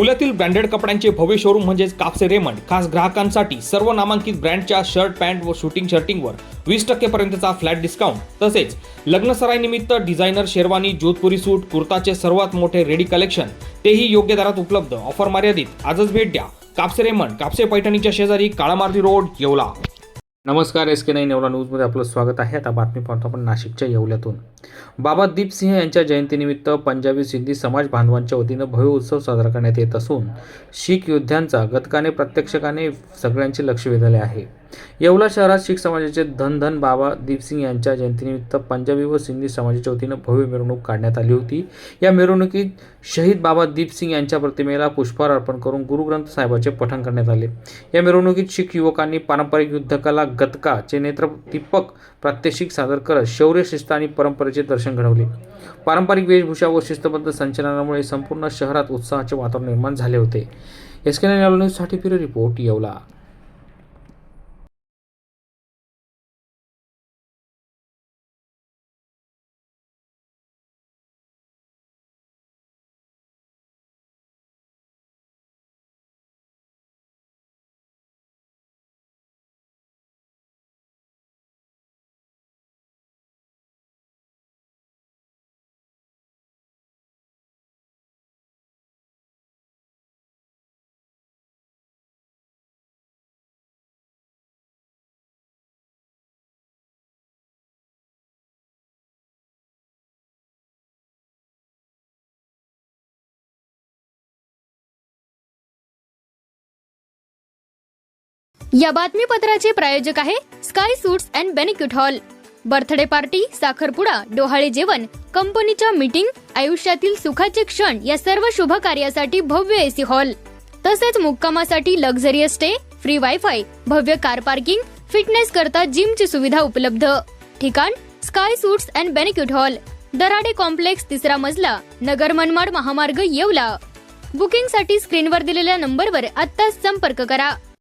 येवल्यातील branded कपड्यांचे भव्य showroom म्हणजेच कापसे रेमंड खास ग्राहकांसाठी सर्व नामांकित ब्रँडच्या शर्ट पॅन्ट व शूटिंग शर्टिंगवर वीस टक्केपर्यंतचा फ्लॅट डिस्काउंट तसेच लग्नसराईनिमित्त डिझायनर शेरवानी जोधपुरी सूट कुर्ताचे सर्वात मोठे रेडी कलेक्शन तेही योग्य दरात उपलब्ध. ऑफर मर्यादित. आजच भेट द्या. कापसे रेमंड कापसे पैठणीच्या शेजारी काळामार्गी रोड येवला. नमस्कार एस के नाईन येवला न्यूजमध्ये आपलं स्वागत आहे. आता बातमी पाहतो आपण नाशिकच्या येवल्यातून. बाबा दीपसिंह यांच्या जयंतीनिमित्त पंजाबी सिंधी समाज बांधवांच्या वतीनं भव्य उत्सव साजरा करण्यात येत असून शीख योद्ध्यांचा गतकाने प्रत्यक्षकाने सगळ्यांचे लक्ष वेधले आहे. येवला शहरात शीख समाजाचे धन धन बाबा दीपसिंग यांच्या जयंतीनिमित्त पंजाबी व सिंधी समाजाच्या वतीनं भव्य मिरवणूक काढण्यात आली होती. या मिरवणुकीत शहीद बाबा दीपसिंग यांच्या प्रतिमेला पुष्पहार अर्पण करून गुरुग्रंथ साहेबाचे पठण करण्यात आले. या मिरवणुकीत शीख युवकांनी पारंपरिक युद्धकला गतकाचे नेत्र दीपक प्रात्यक्षिक सादर करत शौर्य शिस्त आणि परंपरेचे दर्शन घडवले. पारंपरिक वेशभूषा व शिस्तबद्ध संचलनामुळे संपूर्ण शहरात उत्साहाचे वातावरण निर्माण झाले होते. एस के न्यूजसाठी ब्युरो रिपोर्ट येवला. या बातमीपत्राचे प्रायोजक आहे Sky Suites and banquet hall. Birthday party साखरपुडा डोहाळे जेवण कंपनीच्या मीटिंग आयुष्यातील सुखाचे क्षण या सर्व शुभ कार्यासाठी भव्य एसी हॉल. तसेच मुक्कामासाठी लक्झरियस स्टे फ्री वायफाय भव्य कार पार्किंग फिटनेस करता जिमची सुविधा उपलब्ध. ठिकाण Sky Suites and banquet hall. Darade complex तिसरा मजला नगर मनमाड महामार्ग येवला. बुकिंगसाठी स्क्रीनवर दिलेल्या नंबरवर आत्ताच संपर्क करा.